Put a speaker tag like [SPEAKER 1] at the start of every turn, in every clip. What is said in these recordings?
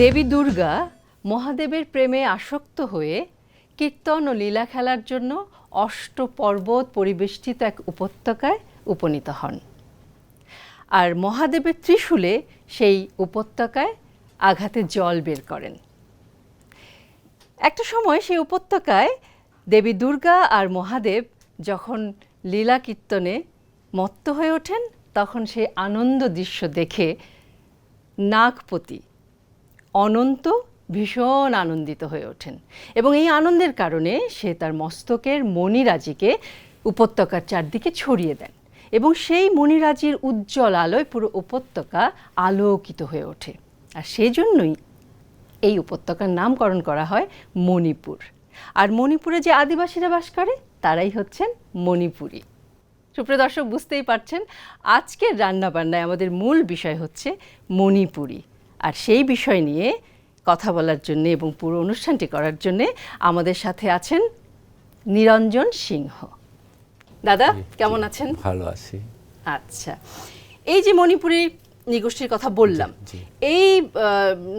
[SPEAKER 1] দেবী দুর্গা মহাদেবের প্রেমে আসক্ত হয়ে কীর্তন ও লীলা খেলার জন্য অষ্ট পর্বত পরিবেষ্টিত এক উপত্যকায় উপনীত হন। আর মহাদেবের ত্রিশূলে সেই উপত্যকায় আঘাতে জল বের করেন। একটা সময় সেই উপত্যকায় দেবী দুর্গা আর মহাদেব যখন লীলা কীর্তনে মত্ত হয়ে ওঠেন, তখন সেই আনন্দ দৃশ্য দেখে নাগপতি অনন্ত ভীষণ আনন্দিত হয়ে ওঠেন। এবং এই আনন্দের কারণে সে তার মস্তকের মণিরাজিকে উপত্যকার চারদিকে ছড়িয়ে দেন এবং সেই মণিরাজির উজ্জ্বল আলোয় পুরো উপত্যকা আলোকিত হয়ে ওঠে। আর সেই জন্যই এই উপত্যকার নামকরণ করা হয় মণিপুর। আর মণিপুরে যে আদিবাসীরা বাস করে, তারাই হচ্ছেন মণিপুরী। সুপ্রিয় দর্শক, বুঝতেই পারছেন, আজকের রান্নাবান্নায় আমাদের মূল বিষয় হচ্ছে মণিপুরি। আর সেই বিষয় নিয়ে কথা বলার জন্য এবং পুরো অনুষ্ঠানটি করার জন্য আমাদের সাথে আছেন নিরঞ্জন সিংহ। দাদা কেমন আছেন?
[SPEAKER 2] ভালো আছি।
[SPEAKER 1] আচ্ছা। এই যে মণিপুরি নিগোষ্ঠীর কথা বললাম এই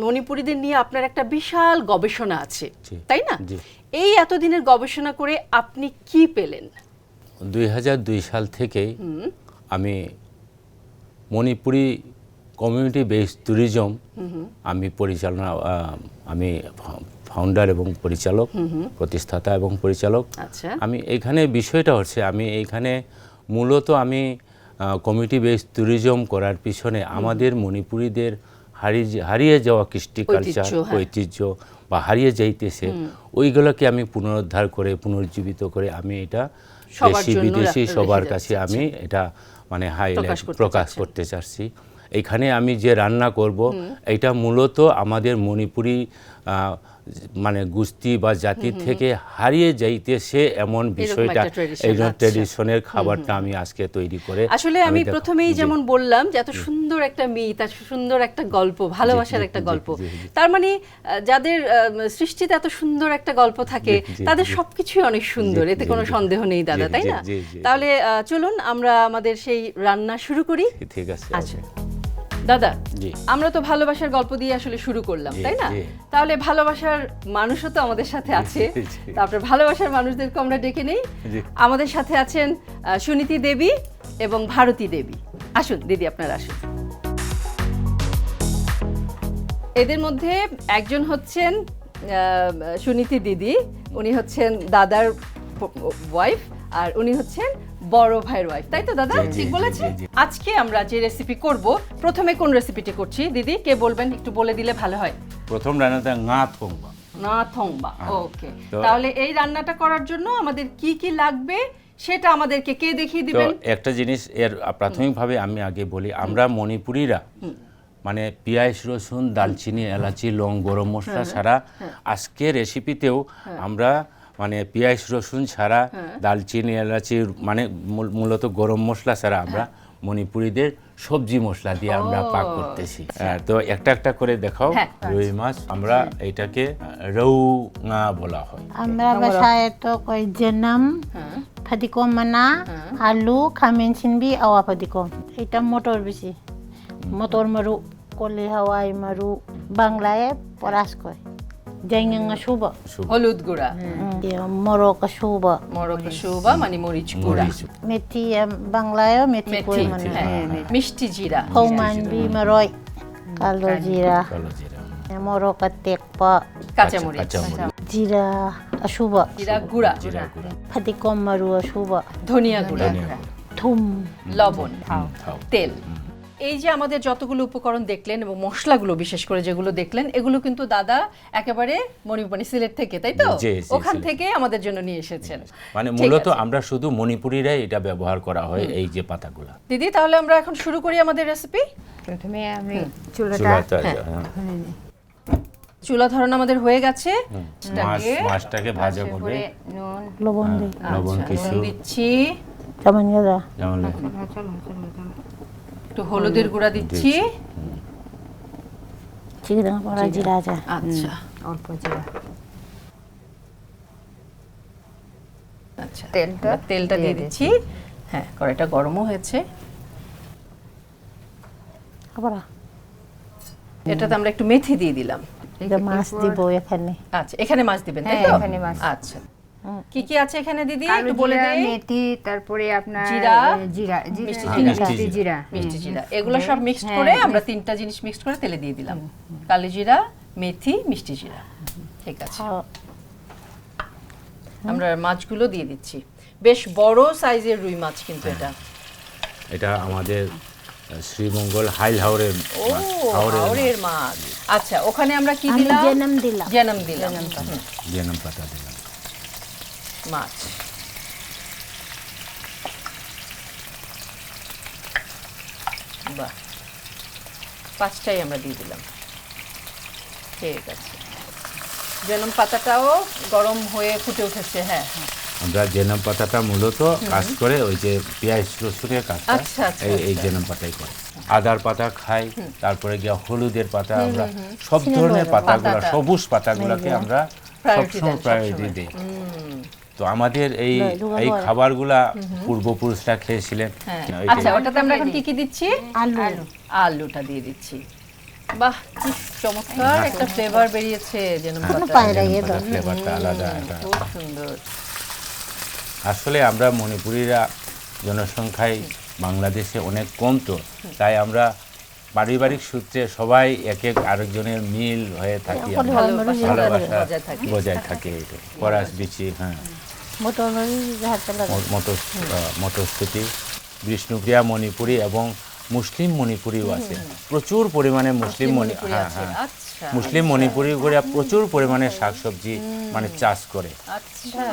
[SPEAKER 1] মণিপুরীদের নিয়ে আপনার একটা বিশাল গবেষণা আছে তাই না? এই এতদিনের গবেষণা করে আপনি কি পেলেন?
[SPEAKER 2] দুই হাজার দুই সাল থেকেই আমি মণিপুরি কমিউনিটি বেস ট্যুরিজম আমি পরিচালনা আমি ফাউন্ডার এবং পরিচালক প্রতিষ্ঠাতা এবং পরিচালক।
[SPEAKER 1] আচ্ছা।
[SPEAKER 2] আমি এখানে বিষয়টা হচ্ছে আমি এইখানে মূলত আমি কমিউনিটি বেস ট্যুরিজম করার পিছনে আমাদের মণিপুরীদের হারিয়ে হারিয়ে যাওয়া কৃষ্টি কালচার
[SPEAKER 1] ঐতিহ্য, হ্যাঁ।
[SPEAKER 2] বা হারিয়ে যাইতেছে ওইগুলোকে আমি পুনরুদ্ধার করে পুনর্জীবিত করে আমি এটা দেশি বিদেশি সবার কাছে আমি এটা মানে হাইলাইট
[SPEAKER 1] প্রকাশ করতে
[SPEAKER 2] চাচ্ছি। এইখানে আমি যে রান্না করব এটা মূলত আমাদের মণিপুরি মানে গুস্তি বা জাতি থেকে হারিয়ে যাইতেছে এমন বিষয়টা এই
[SPEAKER 1] আচ্ছা।
[SPEAKER 2] ট্রেডিশনের খাবারটা আমি আজকে তৈরি করে
[SPEAKER 1] আসলে আমি প্রথমেই যেমন বললাম যে এত সুন্দর একটা মিথ এত সুন্দর একটা গল্প ভালোবাসার একটা গল্প। তার মানে যাদের সৃষ্টিতে এত সুন্দর একটা গল্প থাকে তাদের সবকিছুই অনেক সুন্দর এতে কোনো সন্দেহ নেই দাদা তাই না। তাহলে আহ, চলুন আমরা আমাদের সেই রান্না শুরু করি।
[SPEAKER 2] ঠিক আছে
[SPEAKER 1] আচ্ছা. দাদা আমরা তো ভালোবাসার গল্প দিয়ে আসলে শুরু করলাম তাই না? তাহলে ভালোবাসার মানুষও তো আমাদের সাথে আছে। তারপরে ভালোবাসার মানুষদেরকে আমরা ডেকে নেই। আমাদের সাথে আছেন সুনীতি দেবী এবং ভারতী দেবী। আসুন দিদি আপনার আসুন। এদের মধ্যে একজন হচ্ছেন সুনীতি দিদি উনি হচ্ছেন দাদার ওয়াইফ আর উনি হচ্ছেন বড় ভাইয়ের ওয়াইফ তাই তো দাদা? ঠিক বলেছি। আজকে আমরা যে রেসিপি করব প্রথমে কোন রেসিপিটি করছি? দিদি কে বলবেন? একটু বলে দিলে ভালো হয়।
[SPEAKER 2] প্রথম রান্নাটা ngা থংবা।
[SPEAKER 1] না থংবা
[SPEAKER 2] হ্যাঁ।
[SPEAKER 1] ওকে তাহলে এই রান্নাটা করার জন্য আমাদের কি কি লাগবে সেটা আমাদেরকে কে দেখিয়ে দিবেন?
[SPEAKER 2] একটা জিনিস এর প্রাথমিকভাবে আমি আগে বলি আমরা মণিপুরীরা মানে পেঁয়াজ রসুন দালচিনি এলাচি লং গরম মশলা
[SPEAKER 1] হ্যাঁ,
[SPEAKER 2] ছাড়া আজকে রেসিপিতেও আমরা মানে পেঁয়াজ রসুন ছাড়া
[SPEAKER 1] হ্যাঁ।
[SPEAKER 2] দালচিনি এলাচি মানে মূলত গরম মশলা ছাড়া আমরা
[SPEAKER 1] হ্যাঁ।
[SPEAKER 2] মণিপুরীদের সবজি মশলা দিয়ে আমরা পাক করতেছি। হ্যাঁ, তো একটা একটা করে দেখাও। রুই মাছ আমরা এটাকে রৌ ngা বলা হয়।
[SPEAKER 3] আমরা বাসায় তো কই জেনাম ফাদিকম মানা আলু খামেন সিনবি আওয়া ফাদিকম। এটা মটর বেশি। মটর মারু কলি হাওয়াই মারু বাংলায় পরাস কয়। জাইঙ্গা শুভ
[SPEAKER 2] শুভ-
[SPEAKER 1] হলুদ গুঁড়া
[SPEAKER 3] মরক শুভ
[SPEAKER 1] মরক শুবা মানে মরিচ গুঁড়া
[SPEAKER 3] মেথি বাংলায় মেথি কই মানে
[SPEAKER 1] মিষ্টি জিরা
[SPEAKER 3] ফৌমান বিমারয় কালো জিরা
[SPEAKER 2] কালো
[SPEAKER 3] মরক তেকপা
[SPEAKER 1] কাঁচামরিচ।
[SPEAKER 3] জিরা শুভ
[SPEAKER 1] জিরা গুঁড়া
[SPEAKER 2] জিরা গুঁড়া
[SPEAKER 3] ফাদিকম মারু শুভ
[SPEAKER 1] ধনিয়া গুঁড়া
[SPEAKER 3] থুম
[SPEAKER 1] লবণ তেল এই যে আমাদের যতগুলো উপকরণ দেখলেন এবং মশলাগুলো বিশেষ করে যেগুলো দেখলেন এগুলো কিন্তু দাদা একেবারে মণিপুরি সিলেট থেকে তাই তো? ওখান থেকে আমাদের জন্য নিয়ে এসেছেন।
[SPEAKER 2] মানে মূলত আমরা শুধু মণিপুরিরাই এটা ব্যবহার করা হয় এই যে পাতাগুলো।
[SPEAKER 1] দিদি তাহলে আমরা এখন শুরু করি আমাদের রেসিপি
[SPEAKER 4] প্রথমে আমি চুলাটা
[SPEAKER 1] হ্যাঁ।
[SPEAKER 2] হ্যাঁ।
[SPEAKER 1] চুলা ধরন আমাদের হয়ে গেছে।
[SPEAKER 2] মাছ মাছটাকে ভাজা করবে
[SPEAKER 4] করে নুন
[SPEAKER 3] লবণ দি
[SPEAKER 2] লবণ
[SPEAKER 1] আচ্ছা,
[SPEAKER 2] কিছু।
[SPEAKER 1] দিচ্ছি।
[SPEAKER 2] যেমন
[SPEAKER 1] একটু হলুদের গুঁড়া দিচ্ছি।
[SPEAKER 3] জিরা।
[SPEAKER 1] আচ্ছা
[SPEAKER 4] অল্প জিরা।
[SPEAKER 1] আচ্ছা
[SPEAKER 4] তেলটা
[SPEAKER 1] তেলটা দিয়ে দিচ্ছি। হ্যাঁ কড়াইটা গরমও হয়েছে।
[SPEAKER 3] আবার
[SPEAKER 1] এটাতে আমরা একটু মেথি দিয়ে দিলাম।
[SPEAKER 3] মাছ দিব এখানে।
[SPEAKER 1] আচ্ছা এখানে মাছ দিবেন তাই
[SPEAKER 4] হ্যাঁ,
[SPEAKER 1] তো?
[SPEAKER 4] এখানে মাছ।
[SPEAKER 1] আচ্ছা। কি কি আছে এখানে দিদি? একটু বলে দেই।
[SPEAKER 4] মেথি তারপরে আপনার
[SPEAKER 1] জিরা,
[SPEAKER 4] জিরা
[SPEAKER 1] মিষ্টি
[SPEAKER 4] হ্যাঁ,
[SPEAKER 1] জিরা।
[SPEAKER 4] মিষ্টি জিরা।
[SPEAKER 1] মিষ্টি জিরা। এগুলো সব মিক্সড
[SPEAKER 4] হ্যাঁ,
[SPEAKER 1] করে আমরা তিনটা জিনিস মিক্সড করে তেলে দিয়ে দিলাম। কালি জিরা মেথি মিষ্টি জিরা। ঠিক আছে। আমরা মাছগুলো দিয়ে দিচ্ছি। বেশ বড় সাইজের রুই মাছ কিন্তু এটা।
[SPEAKER 2] এটা আমাদের শ্রীমঙ্গল হাইল হাওরের মাছ, হাওরের
[SPEAKER 1] মাছ। আচ্ছা ওখানে আমরা কি দিলাম?
[SPEAKER 3] জেনাম দিলাম।
[SPEAKER 1] জেনাম দিলাম।
[SPEAKER 2] জেনাম পাতা দিলাম।
[SPEAKER 1] মাছ বাহ পাঁচটাই আমরা দিয়ে দিলাম। ঠিক আছে। জেনম পাতাটাও গরম হয়ে ফুটে উঠেছে হ্যাঁ হ্যাঁ।
[SPEAKER 2] আমরা জেনাম পাতাটা মূলত কাজ করে ওই যে পেঁয়াজ রসুনের কাজটা
[SPEAKER 1] আচ্ছা, আচ্ছা,
[SPEAKER 2] এই এই
[SPEAKER 1] আচ্ছা।
[SPEAKER 2] জেনাম পাতাই করে। আদার পাতা খাই তারপরে গিয়ে হলুদের পাতা আমরা সব ধরনের পাতাগুলো। সবুজ পাতাগুলোকে আমরা সবসময়। প্রায়োরিটি। দিই তো আমাদের এই এই খাবারগুলা পূর্বপুরুষরা খেয়েছিলেন।
[SPEAKER 1] হ্যাঁ। আচ্ছা ওটাতে আমরা এখন কি কি দিচ্ছি?
[SPEAKER 3] আলু।
[SPEAKER 1] আলুটা দিয়ে দিচ্ছি। বাহ কি চমৎকার একটা ফ্লেভার বেরিয়েছে
[SPEAKER 3] দাও।
[SPEAKER 2] ফ্লেভারটা আলাদা একটা
[SPEAKER 1] খুব সুন্দর।
[SPEAKER 2] আসলে আমরা মণিপুরীরা জনসংখ্যায় বাংলাদেশে অনেক কম তো। তাই আমরা পারিবারিক সূত্রে সবাই এক এক আরেকজনের মিল হয়ে থাকি।
[SPEAKER 1] ভালোবাসা বজায় থাকে।
[SPEAKER 2] বজায় থাকে এটা। পরাশ বিচি হ্যাঁ।
[SPEAKER 3] মোটর হাতে লাগা
[SPEAKER 2] ম- মটর আহ, মটরশুঁটি বিষ্ণুপ্রিয়া মণিপুরি এবং মুসলিম মণিপুরিও আছে। প্রচুর পরিমাণে মুসলিম মণি হ্যাঁ
[SPEAKER 1] আছে।
[SPEAKER 2] হ্যাঁ।
[SPEAKER 1] আচ্ছা
[SPEAKER 2] মুসলিম মণিপুরিরা প্রচুর পরিমাণে শাকসবজি মানে চাষ করে।
[SPEAKER 1] আচ্ছা।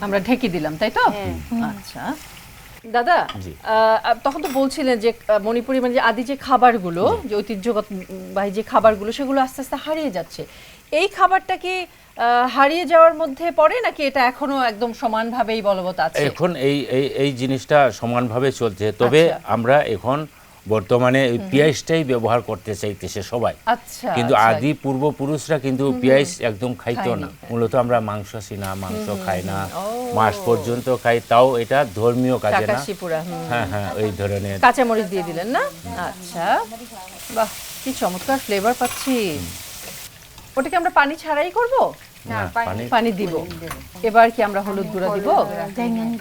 [SPEAKER 1] আমরা ঢেকে দিলাম তাই তো? আচ্ছা। দাদা তখন তো বলছিলেন যে মণিপুরি মানে আদি যে খাবারগুলো যে ঐতিহ্যগত বাহী যে খাবারগুলো সেগুলো আস্তে আস্তে হারিয়ে যাচ্ছে। এই খাবারটা কি আহ, হারিয়ে যাওয়ার মধ্যে পড়ে নাকি এটা এখনও একদম সমানভাবেই বলবৎ আছে?
[SPEAKER 2] এখন এই এই এই জিনিসটা সমানভাবে চলছে। তবে
[SPEAKER 1] আচ্ছা।
[SPEAKER 2] আমরা এখন বর্তমানে পেঁয়াজটাই ব্যবহার করতে চাইতেছে সবাই।
[SPEAKER 1] আচ্ছা
[SPEAKER 2] কিন্তু
[SPEAKER 1] আচ্ছা।
[SPEAKER 2] আদি পূর্বপুরুষরা কিন্তু পেঁয়াজ একদম খাইতো না।
[SPEAKER 1] হ্যাঁ।
[SPEAKER 2] মূলত আমরা মাংস সিনা মাংস খাই না। মাছ পর্যন্ত খাই তাও এটা ধর্মীয় কাজে না। হ্যাঁ হ্যাঁ ওই ধরনের।
[SPEAKER 1] কাঁচামরিচ দিয়ে দিলেন না? আচ্ছা। বাহ কি চমৎকার ফ্লেভার পাচ্ছি। ওটাকে আমরা পানি ছাড়াই করব?
[SPEAKER 4] না,
[SPEAKER 2] না,
[SPEAKER 4] পানি-
[SPEAKER 1] দিব। এবার কি আমরা হলুদ গুঁড়া দিব?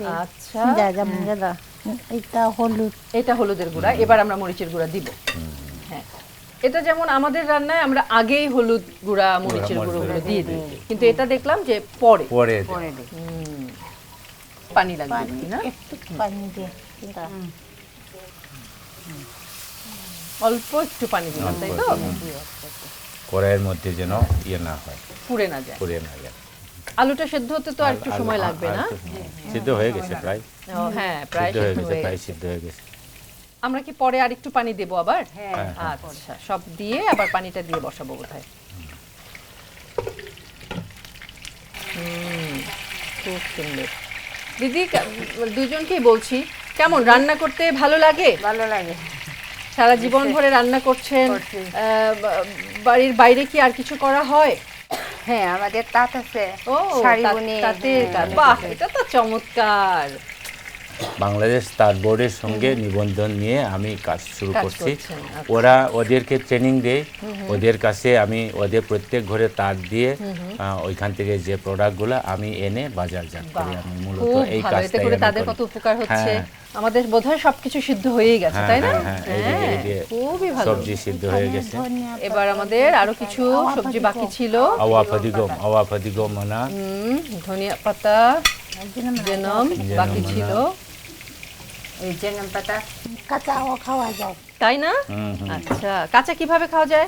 [SPEAKER 1] আচ্ছা।
[SPEAKER 3] এটা হলুদ।
[SPEAKER 1] এটা হলুদের গুঁড়া এবার আমরা মরিচের গুঁড়া দিব। হ্যাঁ। এটা যেমন আমাদের রান্নায় আমরা আগেই হলুদ গুঁড়া মরিচের গুঁড়োগুলো দিয়ে দিই। কিন্তু এটা দেখলাম যে পরে।
[SPEAKER 2] পরে
[SPEAKER 4] পরে
[SPEAKER 1] পানি লাগবে না?
[SPEAKER 3] একটু পানি দিয়ে
[SPEAKER 1] অল্প একটু পানি দিলাম তাই তো?
[SPEAKER 2] কড়াইয়ের মধ্যে যেন ইয়ে না হয়।
[SPEAKER 1] পুড়ে না যায়।
[SPEAKER 2] পুড়ে না যায়।
[SPEAKER 1] আলুটা সেদ্ধ হতে তো আর একটু সময় লাগবে না?
[SPEAKER 2] সেদ্ধ হয়ে গেছে প্রায়।
[SPEAKER 1] ও, হ্যাঁ প্রায়
[SPEAKER 2] সিদ্ধ হয়ে গেছে প্রায় সিদ্ধ হয়ে গেছে।
[SPEAKER 1] আমরা কি পরে আর একটু পানি দেবো আবার?
[SPEAKER 4] হ্যাঁ
[SPEAKER 1] আচ্ছা সব দিয়ে আবার পানিটা দিয়ে বসাবো বোধহয়। খুব সুন্দর। দিদি দুজনকেই বলছি কেমন রান্না করতে ভালো লাগে?
[SPEAKER 4] ভালো লাগে।
[SPEAKER 1] সারা জীবন ভরে রান্না করছেন আহ, বাড়ির বাইরে কি আর কিছু করা হয়?
[SPEAKER 4] হ্যাঁ আমাদের তাঁত আছে
[SPEAKER 1] ও তাঁতের
[SPEAKER 4] হ্যাঁ,
[SPEAKER 1] কাজ বাহ এটা তো চমৎকার।
[SPEAKER 2] বাংলাদেশ স্টার বোর্ডের সঙ্গে নিবন্ধন নিয়ে আমি কাজ শুরু করছি।
[SPEAKER 1] আচ্ছা।
[SPEAKER 2] ওরা ওদেরকে ট্রেনিং দেয়। ওদের কাছে আমি ওদের প্রত্যেক ঘরে তার দিয়ে ওইখান থেকে যে প্রোডাক্টগুলো আমি এনে বাজারজাত করি। আমি মূলত এই
[SPEAKER 1] কাজটা এতে
[SPEAKER 2] কাজটাই
[SPEAKER 1] করে তাদের কত উপকার হচ্ছে।
[SPEAKER 2] হ্যাঁ।
[SPEAKER 1] আমাদের বোধহয় সবকিছু সিদ্ধ হয়েই গেছে
[SPEAKER 2] হ্যাঁ,
[SPEAKER 1] তাই না?
[SPEAKER 2] হ্যাঁ, হ্যাঁ,
[SPEAKER 1] খুবই ভালো।
[SPEAKER 2] সবজি সিদ্ধ হয়ে গেছে।
[SPEAKER 1] এবার আমাদের আরও কিছু সবজি বাকি ছিল।
[SPEAKER 2] আওয়া ফাদিগম আওয়া ফাদিগম না।
[SPEAKER 1] ধনিয়া পাতা জেনম বাকি ছিল।
[SPEAKER 4] এই জেনাম পাতা
[SPEAKER 3] কাঁচাও খাওয়া যায়।
[SPEAKER 1] তাই না। আচ্ছা কাঁচা কীভাবে খাওয়া যায়?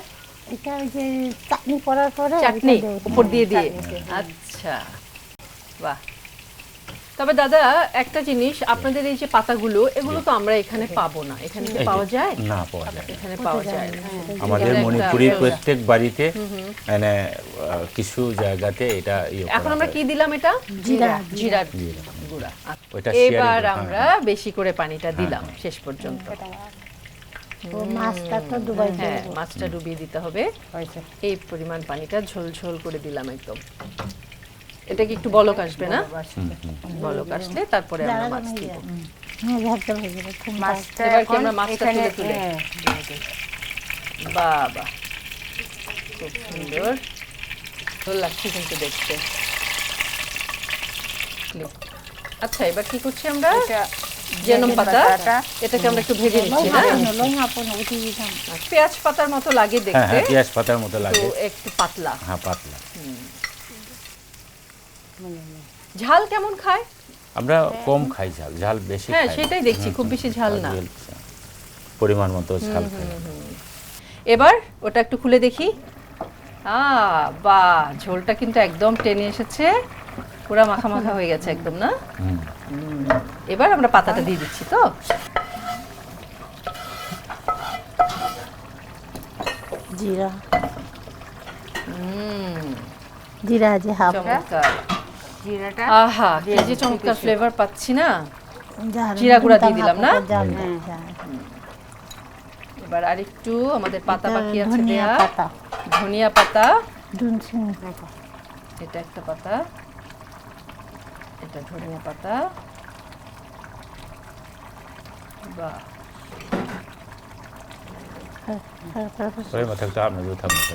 [SPEAKER 3] এটা ওই যে চাটনি করার পরে
[SPEAKER 1] চাটনি উপর দিয়ে দিয়ে আচ্ছা বাহ। তবে দাদা একটা জিনিস আপনাদের এই যে পাতাগুলো এগুলো তো আমরা এখানে পাবো না। এখানে কি পাওয়া যায়?
[SPEAKER 2] না পাওয়া যায়।
[SPEAKER 1] এখানে পাওয়া যায়।
[SPEAKER 2] আমাদের
[SPEAKER 1] একটা-
[SPEAKER 2] প্রত্যেক বাড়িতে মানে কিছু জায়গাতে এটা ইয়ে
[SPEAKER 1] এখন আমরা কি দিলাম এটা?
[SPEAKER 3] জিরা।
[SPEAKER 2] জিরা।
[SPEAKER 1] গুঁড়া।
[SPEAKER 2] হ্যাঁ,
[SPEAKER 1] এবার আমরা বেশি করে পানিটা দিলাম শেষ পর্যন্ত।
[SPEAKER 3] ও মাছটা তো ডুবাই
[SPEAKER 1] হ্যাঁ মাছটা ডুবিয়ে দিতে হবে। এই পরিমাণ পানিটা ঝোল ঝোল করে দিলাম একদম। এটা কি একটু বলক আসবে না? বলক আসলে তারপরে আমরা মাছ দিব।
[SPEAKER 3] হ্যাঁ ঝাড়তে যাবে খুব
[SPEAKER 4] মাছটা
[SPEAKER 1] এবার কি আমরা মাছটা তুলে তুলে?
[SPEAKER 4] দিয়ে দিই।
[SPEAKER 1] বাবা খুব সুন্দর। ভালো লাগছে কিন্তু দেখতে। আচ্ছা এবার কি করছি আমরা?
[SPEAKER 4] এটা
[SPEAKER 1] জেনম পাতা এটাকে আমরা একটু ভেজে নিচ্ছি না? পেঁয়াজ পাতার মতো লাগে
[SPEAKER 2] হ্যাঁ
[SPEAKER 1] দেখতে।
[SPEAKER 2] হ্যাঁ পেঁয়াজ পাতার মতো লাগে।
[SPEAKER 1] একটু পাতলা।
[SPEAKER 2] হ্যাঁ পাতলা।
[SPEAKER 1] ঝাল কেমন খায়?
[SPEAKER 2] আমরা কম খাই ঝাল ঝাল বেশি
[SPEAKER 1] হ্যাঁ সেটাই দেখছি খুব বেশি ঝাল না।
[SPEAKER 2] পরিমাণ মতো ঝাল খাই।
[SPEAKER 1] এবার ওটা একটু খুলে দেখি। আ বা ঝোলটা কিন্তু একদম টেনে এসেছে। পুরা মাখা মাখা হয়ে গেছে একদম না? এবার আমরা পাতাটা দিয়ে দিচ্ছি তো।
[SPEAKER 3] জিরা।
[SPEAKER 1] হুম,
[SPEAKER 3] জিরা আছে হাফ।
[SPEAKER 1] চমৎকার।
[SPEAKER 4] জিরাটা
[SPEAKER 1] আহা কি যে চমৎকার ফ্লেভার পাচ্ছি না?
[SPEAKER 3] জিরা
[SPEAKER 1] গুঁড়া দিয়ে দিলাম না?
[SPEAKER 3] হ্যাঁ,
[SPEAKER 1] এবার আরেকটু আমাদের পাতা বাকি আছে
[SPEAKER 3] ধনিয়া
[SPEAKER 1] দেয়া।
[SPEAKER 3] পাতা।
[SPEAKER 1] ধনিয়া পাতা। এটা একটা পাতা। এটা ধনিয়া পাতা। বাহ।
[SPEAKER 2] ওই মাথাটা আপনাদের থাকবে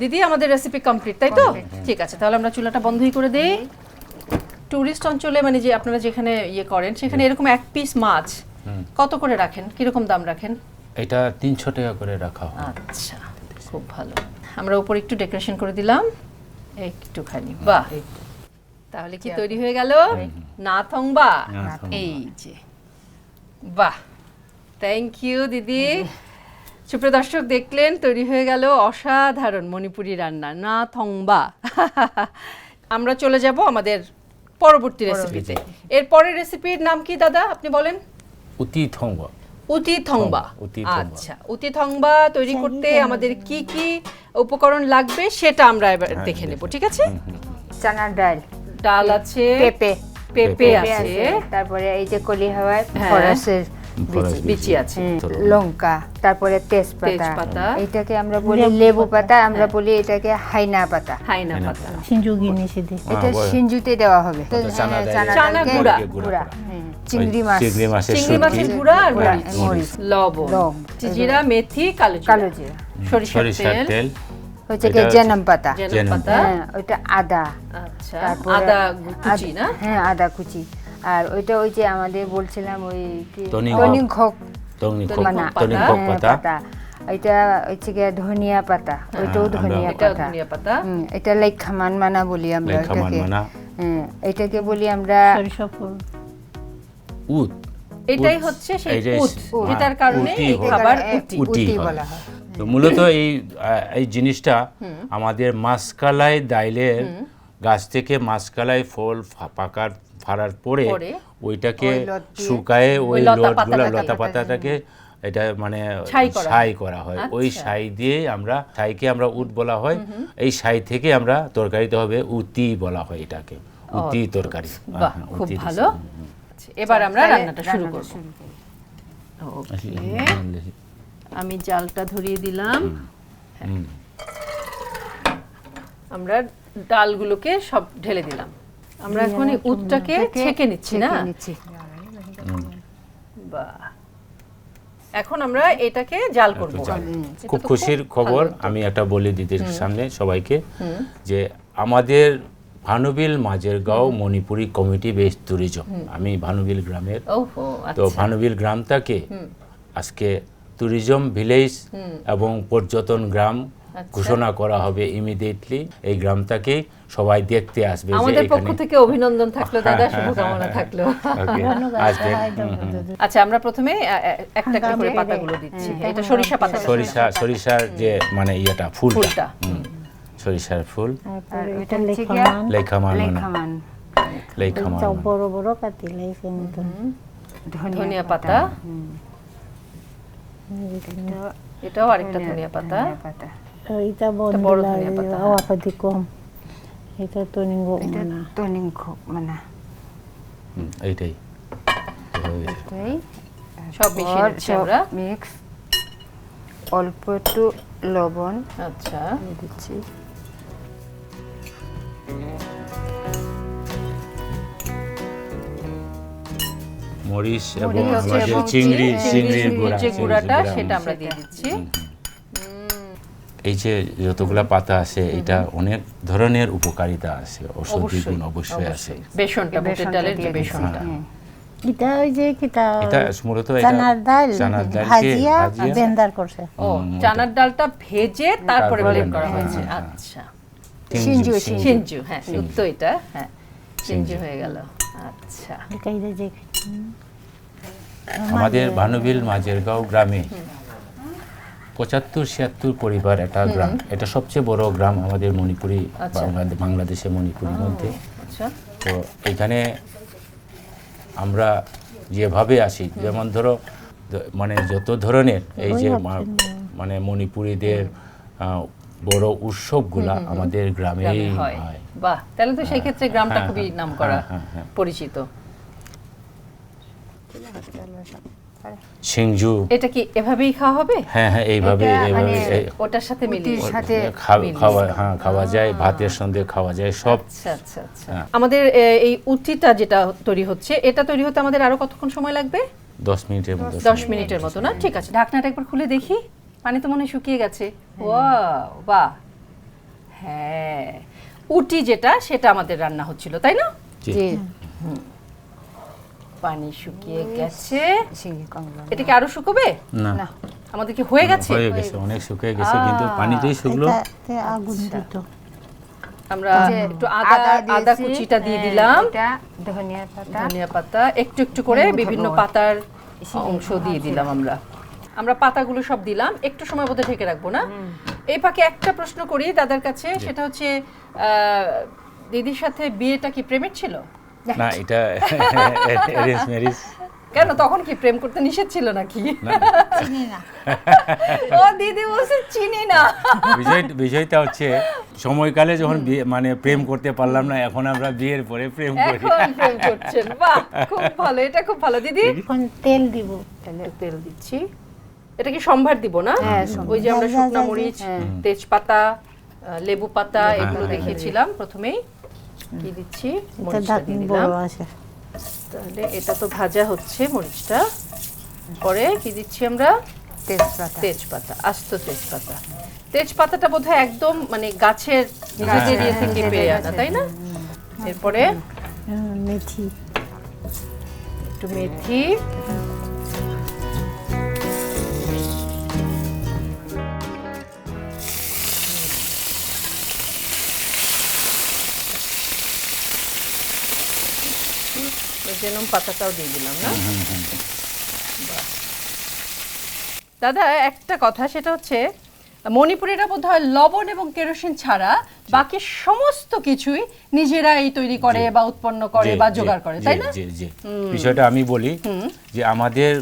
[SPEAKER 1] দিদি আমাদের রেসিপি কমপ্লিট তাই তো? ঠিক আছে তাহলে আমরা চুলাটা বন্ধই করে দেই। টুরিস্ট অঞ্চলে মানে যে আপনারা যেখানে ইয়ে করেন সেখানে এরকম এক পিস মাছ কত করে রাখেন? কীরকম দাম রাখেন?
[SPEAKER 2] এটা তিনশো টাকা করে রাখা হয়।
[SPEAKER 1] আচ্ছা খুব ভালো। আমরা উপর একটু ডেকোরেশন করে দিলাম। একটুখানি বাহ! তাহলে কি তৈরি হয়ে গেল? না থংবা
[SPEAKER 2] না থংবা।
[SPEAKER 1] এই যে বাহ! থ্যাংক ইউ দিদি। সুপ্রিয় দর্শক দেখলেন তৈরি হয়ে গেল অসাধারণ মণিপুরি রান্না। না থংবা। আমরা চলে যাব আমাদের পরবর্তী রেসিপিতে এর পরের রেসিপির নাম কি দাদা? আপনি বলেন।
[SPEAKER 2] উতি
[SPEAKER 1] থংবা।
[SPEAKER 2] উতি থংবা।
[SPEAKER 1] আচ্ছা উতি থংবা তৈরি করতে আমাদের কি কি উপকরণ লাগবে সেটা আমরা এবার
[SPEAKER 2] হ্যাঁ,
[SPEAKER 1] দেখে নেব ঠিক আছে?
[SPEAKER 4] চানার ডাল।
[SPEAKER 1] ডাল আছে
[SPEAKER 4] পেঁপে।
[SPEAKER 1] পেঁপে আছে।
[SPEAKER 4] তারপরে এই যে কলি হাওয়ায়
[SPEAKER 1] হ্যাঁ।
[SPEAKER 4] ফরাসের
[SPEAKER 2] ফরাস
[SPEAKER 4] বিচি
[SPEAKER 1] আছে।
[SPEAKER 4] লঙ্কা তারপরে তেজপাতা। এটাকে আমরা বলি লেবু পাতা। আমরা বলি এটাকে হাইনা পাতা।
[SPEAKER 1] হাইনা পাতা।
[SPEAKER 3] সিঞ্জু গিনেছি
[SPEAKER 4] এটা সিঞ্জুতে দেওয়া হবে।
[SPEAKER 2] চানা
[SPEAKER 4] হ্যাঁ, চানা
[SPEAKER 1] গুঁড়া।
[SPEAKER 2] গুঁড়া।
[SPEAKER 4] চিংড়ি মাছ।
[SPEAKER 2] চিংড়ি মাছের
[SPEAKER 1] চিংড়ি মাছের গুঁড়া আর মরিচ। লবণ। জিরা মেথি কালো
[SPEAKER 4] কালো জিরা।
[SPEAKER 1] সরিষার তেল।
[SPEAKER 4] হচ্ছে কি জেনম পাতা।
[SPEAKER 1] জেনম পাতা।
[SPEAKER 4] হ্যাঁ আদা।
[SPEAKER 1] আচ্ছা আদা কুচি না?
[SPEAKER 4] হ্যাঁ আদা কুচি। আর ওইটা ওই যে আমাদের বলছিলাম ওই
[SPEAKER 2] টনি
[SPEAKER 4] টনি
[SPEAKER 1] পাতা।
[SPEAKER 4] হ্যাঁ, এটা হচ্ছে গিয়ে ধনিয়া পাতা। ওইটাও ধনিয়া পাতা। এটা লাইক খামান মানা বলি আমরা এটাকে। হ্যাঁ, এটাকে বলি আমরা
[SPEAKER 3] সরিষা ফুল
[SPEAKER 2] উত
[SPEAKER 1] এটাই হচ্ছে সেই উট।
[SPEAKER 2] হ্যাঁ,
[SPEAKER 1] যেটার কারণে এই খাবার উটি।
[SPEAKER 2] উটি হয়।
[SPEAKER 4] বলা হয়।
[SPEAKER 2] তো মূলত এই এই জিনিসটা আমাদের মাসকালাই ডাইলের গাছ থেকে মাসকালাই ফল পাকার ফাড়ার পরে ওইটাকে
[SPEAKER 4] দিয়ে-
[SPEAKER 2] শুকায়ে ওই
[SPEAKER 1] ওই লতা পাতাটাকে-
[SPEAKER 2] লতা পাতাটাকে এটা মানে
[SPEAKER 1] ছাই করা
[SPEAKER 2] হয়। ওই
[SPEAKER 1] আচ্ছা।
[SPEAKER 2] ছাই দিয়ে আমরা ছাইকে আমরা উট বলা হয়। এই ছাই থেকে আমরা তরকারিতে হবে উতি বলা হয় এটাকে। উতি তরকারি। হ্যাঁ,
[SPEAKER 1] খুব ভালো। আচ্ছা, এবার আমরা রান্নাটা শুরু করব। ওকে। আমি জালটা ধরিয়ে দিলাম। আমরা ডালগুলোকে সব ঢেলে দিলাম। আমরা এখন এই উটটাকে ছেঁকে নিচ্ছি না? বাহ। এখন আমরা এটাকে জাল করব।
[SPEAKER 2] খুব খুশির খবর আমি একটা বলি দিদির সামনে সবাইকে যে আমাদের Bhanubil Majher Gaon Manipuri committee base tourism আমি ভানুবিল গ্রামের। তো
[SPEAKER 1] আচ্ছা।
[SPEAKER 2] ভানুবিল গ্রামটাকে আজকে ট্যুরিজম ভিলেজ এবং পর্যটন গ্রাম। ঘোষণা করা হবে ইমিডিয়েটলি এই গ্রামটাকে সবাই দেখতে আসবে
[SPEAKER 1] আমাদের পক্ষ থেকে অভিনন্দন থাকল দাদা শুভকামনা থাকল। আচ্ছা আমরা প্রথমে একটা একটা করে পাতাগুলো দিচ্ছি। এটা সরিষা পাতা
[SPEAKER 2] সরিষা সরিষার যে মানে ইয়েটা ফুলটা।
[SPEAKER 1] ফুলটা।
[SPEAKER 2] সরিষার ফুল।
[SPEAKER 4] আর
[SPEAKER 3] এটা মান।
[SPEAKER 2] মান।
[SPEAKER 4] লেখামান
[SPEAKER 2] লেখা মান।
[SPEAKER 3] বড় বড় কাটি লাইছে মতন
[SPEAKER 1] ধনিয়া পাতা। এটাও আরেকটা ধনিয়া পাতা।
[SPEAKER 4] ধনিয়া পাতা।
[SPEAKER 3] এটা
[SPEAKER 1] বড়
[SPEAKER 3] বড়
[SPEAKER 1] ধনিয়া পাতা।
[SPEAKER 3] আওয়াপাতি কম এটা
[SPEAKER 4] টনিং মানে
[SPEAKER 2] হুম, এইটাই
[SPEAKER 1] সব মিশিয়ে নিচ্ছি আমরা
[SPEAKER 4] মিক্স অল্প একটু লবণ
[SPEAKER 1] আচ্ছা
[SPEAKER 4] দিচ্ছি
[SPEAKER 2] মরিচ এবং চিংড়ি
[SPEAKER 4] চিংড়ি,
[SPEAKER 2] চিংড়ির
[SPEAKER 1] চিংড়ির
[SPEAKER 2] গুঁড়া
[SPEAKER 1] গুঁড়াটা সেটা আমরা দিয়ে দিচ্ছি
[SPEAKER 2] এই যে যতগুলা পাতা আছে এটা অনেক ধরনের উপকারিতা আছে ঔষধি গুণ অবশ্যই আছে।
[SPEAKER 1] বেসনটা বুটের ডালের যে
[SPEAKER 4] দিয়ে
[SPEAKER 1] বেসনটা।
[SPEAKER 4] হ্যাঁ।
[SPEAKER 3] এটা ওই যে কিতা
[SPEAKER 2] এটা মূলত এটা
[SPEAKER 3] চানার ডাল ভাজিয়া করছে।
[SPEAKER 1] ও চানার ডালটা ভেজে তারপরে ব্লেন্ড করা
[SPEAKER 2] হ্যাঁ,
[SPEAKER 1] হয়েছে।
[SPEAKER 2] হ্যাঁ, হ্যাঁ।
[SPEAKER 1] আচ্ছা।
[SPEAKER 2] সিঞ্জু।
[SPEAKER 4] সিঞ্জু
[SPEAKER 1] হ্যাঁ এটা হ্যাঁ। সিঞ্জু হয়ে গেল। আচ্ছা।
[SPEAKER 2] আমাদের ভানুবিল মাঝেরগাঁও গ্রামে পঁচাত্তর ছিয়াত্তর পরিবার একটা গ্রাম। এটা সবচেয়ে বড় গ্রাম আমাদের মণিপুরি
[SPEAKER 1] আচ্ছা।
[SPEAKER 2] বাংলাদেশে মণিপুরের মধ্যে।
[SPEAKER 1] আচ্ছা।
[SPEAKER 2] তো এখানে আমরা যেভাবে আসি যেমন ধরো মানে যত ধরনের এই যে মানে মণিপুরীদের বড় উৎসবগুলা আমাদের গ্রামেই
[SPEAKER 1] গ্রামে হয়।
[SPEAKER 2] হয়।
[SPEAKER 1] বাহ তাহলে তো সেই ক্ষেত্রে গ্রামটা
[SPEAKER 2] হ্যাঁ,
[SPEAKER 1] খুবই
[SPEAKER 2] হ্যাঁ,
[SPEAKER 1] নাম পরিচিত
[SPEAKER 2] সিংজু।
[SPEAKER 1] এটা কি এভাবেই খাওয়া হবে?
[SPEAKER 2] হ্যাঁ হ্যাঁ এইভাবে এইভাবে
[SPEAKER 4] মানে
[SPEAKER 1] ওটার সাথে মিলিয়ে।
[SPEAKER 4] সাথে
[SPEAKER 2] খাওয়া হ্যাঁ খাওয়া যায় ভাতের সঙ্গে খাওয়া যায় সব।
[SPEAKER 1] আচ্ছা আচ্ছা আচ্ছা।
[SPEAKER 2] হ্যাঁ।
[SPEAKER 1] আমাদের এই উটিটা যেটা তৈরি হচ্ছে এটা তৈরি হতে আমাদের আরও কতক্ষণ সময় লাগবে?
[SPEAKER 2] দশ মিনিটের মতো
[SPEAKER 1] দশ মিনিটের মতো না? ঠিক আছে ঢাকনাটা একবার খুলে দেখি। পানি তো মনে হয় শুকিয়ে গেছে। ওয়াও বাহ। হ্যাঁ উটি যেটা সেটা আমাদের রান্না হচ্ছিল তাই না?
[SPEAKER 2] জি।
[SPEAKER 4] জি।
[SPEAKER 1] পানি শুকিয়ে গেছে।
[SPEAKER 4] সিঙ্গি কমলা
[SPEAKER 1] এটা কি আরও শুকোবে?
[SPEAKER 2] না।
[SPEAKER 1] আমাদের কি হয়ে গেছে?
[SPEAKER 2] হয়ে গেছে অনেক শুকিয়ে গেছে কিন্তু পানিতেই শুকলো।
[SPEAKER 3] এটাতে আগুন দিত।
[SPEAKER 1] আমরা একটু আদা আদা কুচিটা দিয়ে
[SPEAKER 4] হ্যাঁ,
[SPEAKER 1] দিলাম।
[SPEAKER 4] এটা ধনিয়া পাতা।
[SPEAKER 1] ধনিয়া পাতা একটু একটু করে বিভিন্ন পাতার অংশ দিয়ে দিলাম আমরা। আমরা পাতাগুলো সব দিলাম একটু সময় বোধহয় ঢেকে রাখব না? এই ফাঁকে একটা প্রশ্ন করি দাদার কাছে সেটা হচ্ছে আহ, দিদির সাথে বিয়েটা কি প্রেমের ছিল?
[SPEAKER 2] না এটা অ্যারেঞ্জ ম্যারেজ
[SPEAKER 1] কেন তখন কি প্রেম করতে নিষেধ ছিল নাকি?
[SPEAKER 3] চিনি না।
[SPEAKER 1] ও দিদি বলছে চিনি না।
[SPEAKER 2] বিষয় বিষয়টা হচ্ছে সময়কালে যখন মানে প্রেম করতে পারলাম না এখন আমরা বিয়ের পরে প্রেম করি।
[SPEAKER 1] এখন প্রেম করছেন। বাহ খুব ভালো এটা খুব ভালো। দিদি?
[SPEAKER 3] এখন তেল দিব।
[SPEAKER 1] তেল দিচ্ছি। এটা কি সম্ভার দিব না?
[SPEAKER 4] হ্যাঁ,
[SPEAKER 1] ওই যে আমরা শুকনো মরিচ
[SPEAKER 4] হ্যাঁ।
[SPEAKER 1] তেজপাতা লেবু পাতা এগুলো
[SPEAKER 2] হ্যাঁ,
[SPEAKER 1] দেখিয়েছিলাম প্রথমেই। কি দিচ্ছি মরিচটা দিয়ে দিলাম। তাহলে এটা তো ভাজা হচ্ছে মরিচটা। পরে কি দিচ্ছি আমরা?
[SPEAKER 4] তেজপাতা।
[SPEAKER 1] তেজপাতা আস্ত তেজপাতা। তেজপাতাটা বোধহয় একদম মানে গাছের নিজেদের ইয়ে থেকে
[SPEAKER 4] নিজেদের
[SPEAKER 1] পেয়ে আনা তাই না? এরপরে?
[SPEAKER 3] মেথি।
[SPEAKER 1] একটু মেথি। জেনম পাতাটাও দিয়ে দিলাম না? দাদা একটা কথা সেটা হচ্ছে মণিপুরিরা বোধ হয় লবণ এবং কেরোসিন ছাড়া বাকি সমস্ত কিছুই নিজেরা এই তৈরি করে বা উৎপন্ন করে বা জোগাড় করে তাই না?
[SPEAKER 2] বিষয়টা আমি বলি যে আমাদের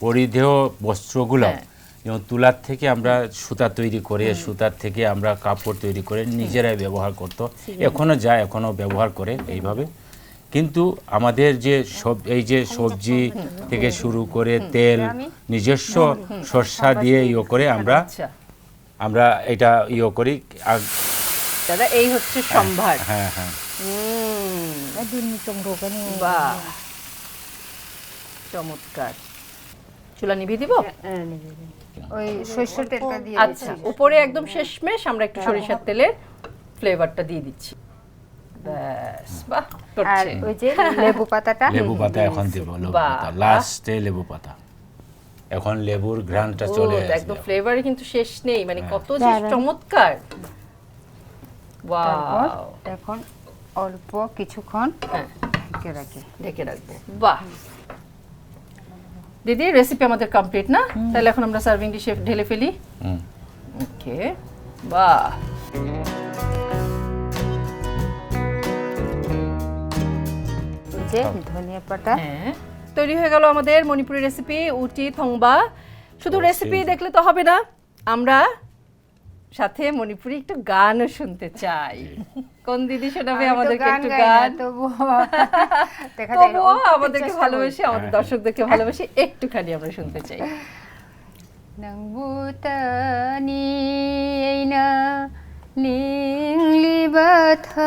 [SPEAKER 2] পরিধেয় বস্ত্রগুলো
[SPEAKER 1] হ্যাঁ।
[SPEAKER 2] যেমন তুলার থেকে আমরা সুতা তৈরি করে সুতার থেকে আমরা কাপড় তৈরি করে নিজেরাই ব্যবহার করতো। এখনও যায় এখনও ব্যবহার করে এইভাবে। কিন্তু আমাদের যে সব এই যে সবজি থেকে শুরু করে তেল নিজস্ব শস্যা দিয়ে ইয়ে করে আমরা
[SPEAKER 1] আচ্ছা।
[SPEAKER 2] আমরা এটা ইয়ে করি আর
[SPEAKER 1] দাদা এই হচ্ছে সম্ভার।
[SPEAKER 2] হ্যাঁ হ্যাঁ।
[SPEAKER 1] চমৎকার। চুলা নিভিয়ে দিব?
[SPEAKER 4] হ্যাঁ, নেবে। ওই সর্ষে তেলটা দিয়ে
[SPEAKER 1] আচ্ছা। উপরে একদম শেষমেশ আমরা একটু সরিষার তেলের ফ্লেভারটা দিয়ে দিচ্ছি।
[SPEAKER 4] আর ওই যে লেবু পাতাটা।
[SPEAKER 2] লেবু পাতা এখন দেবো লেবু পাতা লাস্টে লেবু পাতা। এখন লেবুর ঘ্রাণটা
[SPEAKER 1] ও,
[SPEAKER 2] চলে
[SPEAKER 1] একদম
[SPEAKER 2] আসবে
[SPEAKER 1] ফ্লেভারে কিন্তু শেষ নেই মানে
[SPEAKER 2] হ্যাঁ।
[SPEAKER 1] কত যে চমৎকার। ওয়াও
[SPEAKER 4] এখন অল্প কিছুক্ষণ
[SPEAKER 1] হ্যাঁ।
[SPEAKER 4] ঢেকে রাখি।
[SPEAKER 1] ঢেকে রাখব। বাহ। দিদি রেসিপি আমাদের কমপ্লিট না? তাহলে এখন আমরা সার্ভিং ডিশে ঢেলে ফেলি। ওকে বাহ।
[SPEAKER 4] যে ধনিয়া পাতা।
[SPEAKER 1] হ্যাঁ। তৈরি হয়ে গেল আমাদের মণিপুরি রেসিপি উটি থংবা শুধু রেসিপি দেখলে তো হবে না। আমরা সাথে মণিপুরি একটু গানও শুনতে চাই। কোন দিদি শোনাবে আমাদেরকে একটু গান?
[SPEAKER 4] তবুও
[SPEAKER 1] আমাদেরকে ভালোবেসে আমাদের দর্শকদেরকে ভালোবেসে একটুখানি আমরা শুনতে চাই।
[SPEAKER 4] নাংবুতানি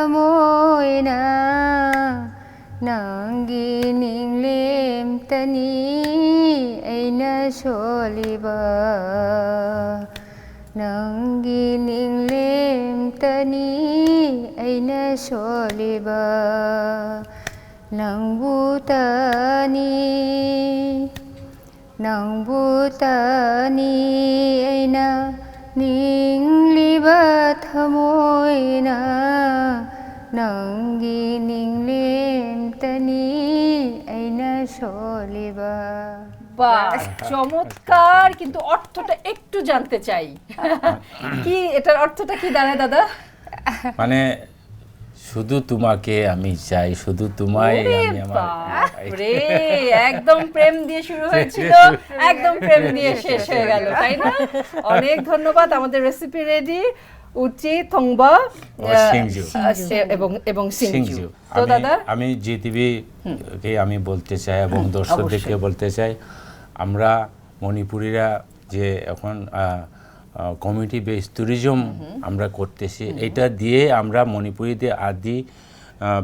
[SPEAKER 4] মোয় না ꯅꯪꯒꯤ ꯅꯤꯡꯂꯦꯝꯇꯅꯤ ꯑꯩꯅ ꯁꯣꯜꯂꯤꯕ Nanggi ning lem tani aina soliba Nang butani Nang butani
[SPEAKER 1] বাহ চমৎকার কিন্তু অর্থটা একটু জানতে চাই। কি এটার অর্থটা কি দাঁড়ায় দাদা?
[SPEAKER 2] মানে শুধু তোমাকে আমি চাই শুধু তোমায় আমি আমার
[SPEAKER 1] বাপরে, একদম প্রেম দিয়ে শুরু হয়েছিল একদম প্রেম দিয়ে শেষ হয়ে গেল তাই না? অনেক ধন্যবাদ আমাদের রেসিপি রেডি উচি থংবা
[SPEAKER 2] সিংজু।
[SPEAKER 1] এবং এবং সিংজু।
[SPEAKER 2] সিংজু।
[SPEAKER 1] তো দাদা?
[SPEAKER 2] আমি জি টিভি কে আমি বলতে চাই এবং দর্শকদেরকে বলতে চাই আমরা মণিপুরীরা যে এখন কমিউনিটি বেস ট্যুরিজম আমরা করতেছি এটা দিয়ে আমরা মণিপুরীদের আদি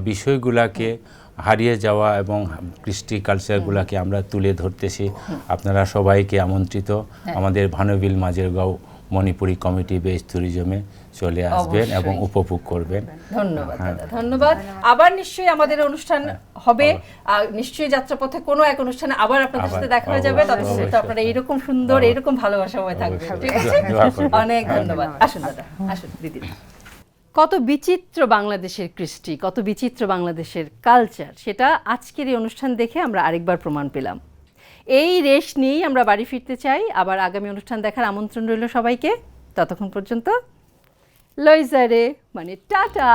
[SPEAKER 2] বিষয়গুলাকে হারিয়ে যাওয়া এবং কৃষ্টি কালচারগুলাকে আমরা তুলে ধরতেছি। আপনারা সবাইকে আমন্ত্রিত
[SPEAKER 1] হ্যাঁ।
[SPEAKER 2] আমাদের ভানুবিল মাঝেরগাঁও মণিপুরি কমিটি বেস ট্যুরিজমে চলে আসবেন এবং উপভোগ করবেন।
[SPEAKER 1] ধন্যবাদ
[SPEAKER 2] হ্যাঁ।
[SPEAKER 1] ধন্যবাদ। আবার নিশ্চয়ই আমাদের অনুষ্ঠান হবে। নিশ্চয়ই যাত্রাপথে কোনো এক অনুষ্ঠানে আবার আপনাদের সাথে দেখা হয়ে যাবে। ততক্ষণ তো আপনারা এইরকম সুন্দর। এইরকম ভালোবাসাময় থাকবে ঠিক আছে? অনেক ধন্যবাদ। আসুন দাদা। আসুন দিদি। কত বিচিত্র বাংলাদেশের কৃষ্টি কত বিচিত্র বাংলাদেশের কালচার সেটা আজকের এই অনুষ্ঠান দেখে আমরা আরেকবার প্রমাণ পেলাম। এই রেশ নিয়েই আমরা বাড়ি ফিরতে চাই। আবার আগামী অনুষ্ঠান দেখার আমন্ত্রণ রইল সবাইকে। ততক্ষণ পর্যন্ত লইজারে মানে টাটা।